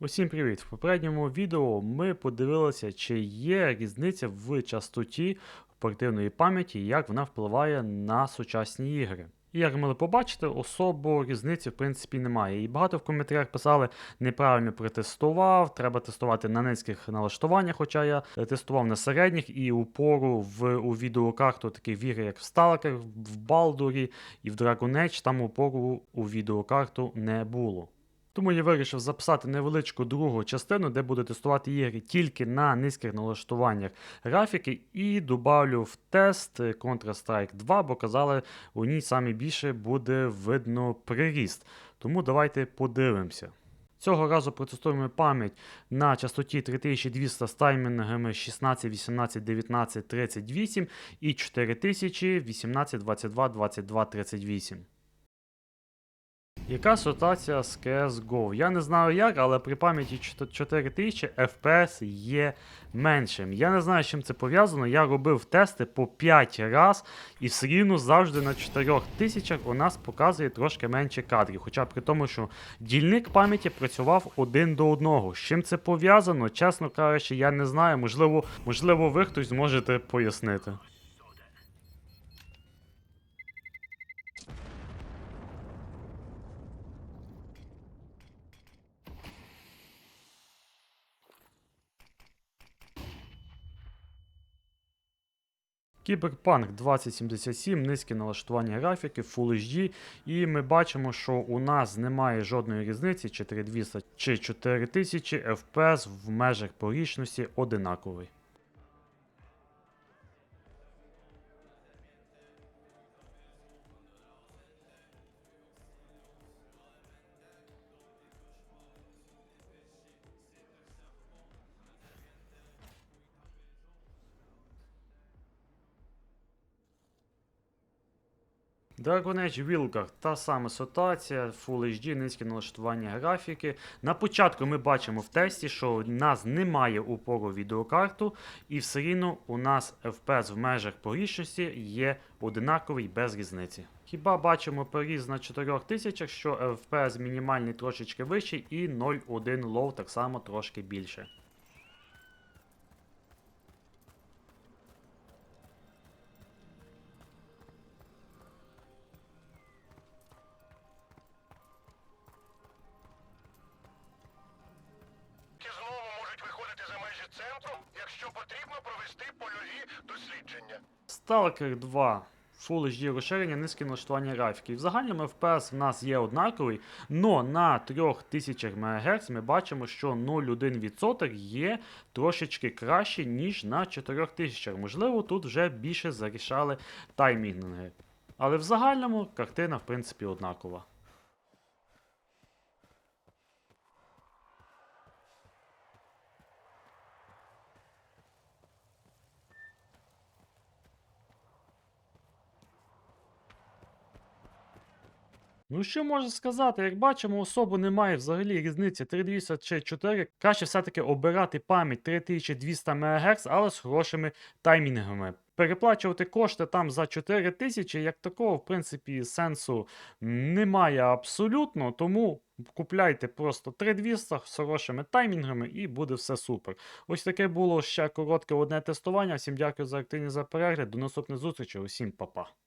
Усім привіт! В попередньому відео ми подивилися, чи є різниця в частоті оперативної пам'яті як вона впливає на сучасні ігри. І як могли побачити, особо різниці в принципі немає. І багато в коментарях писали, неправильно протестував, треба тестувати на низьких налаштуваннях, хоча я тестував на середніх і упору в у відеокарту таких в ігри, як в Stalker, в Балдурі і в Age, там упору у відеокарту не було. Тому я вирішив записати невеличку другу частину, де буду тестувати ігри тільки на низьких налаштуваннях графіки, і добавлю в тест Counter-Strike 2, бо казали, у ній саме більше буде видно приріст. Тому давайте подивимося. Цього разу протестуємо пам'ять на частоті 3200 з таймінгами 16, 18, 19, 38 і 4000, 18, 22, 22, 38. Яка ситуація з CSGO? Я не знаю як, але при пам'яті 4000 FPS є меншим. Я не знаю, з чим це пов'язано. Я робив тести по 5 раз, і все рівно завжди на 4000 у нас показує трошки менше кадрів. Хоча при тому, що дільник пам'яті працював один до одного. З чим це пов'язано, чесно кажучи, я не знаю. Можливо, можливо, ви хтось зможете пояснити. Кіберпанк 2077, низькі налаштування графіки, Full HD, і ми бачимо, що у нас немає жодної різниці, 4200 чи 4000 FPS в межах порічності одинаковий. Dragon Age Вілках та сама ситуація, Full HD, низьке налаштування графіки. На початку ми бачимо в тесті, що у нас немає упору відеокарту, і все рівно у нас FPS в межах порічності є одинаковий без різниці. Хіба бачимо переріз на 4000, що FPS мінімальний трошечки вищий і 0.1 лоу так само трошки більше. Дослідження. Stalker 2 Full HD розширення, низьке налаштування графіки. В загальному FPS в нас є однаковий, але на 3000 МГц ми бачимо, що 0,1% є трошечки краще, ніж на 4000. Можливо, тут вже більше зарішали таймінги. Але в загальному картина, в принципі, однакова. Ну що можу сказати, як бачимо, особо немає взагалі різниці 3200 чи 4. Краще все-таки обирати пам'ять 3200 МГц, але з хорошими таймінгами. Переплачувати кошти там за 4000, як такого, в принципі, сенсу немає абсолютно. Тому купляйте просто 3200 з хорошими таймінгами і буде все супер. Ось таке було ще коротке одне тестування. Всім дякую за активність за перегляд. До наступних зустрічей, усім па-па.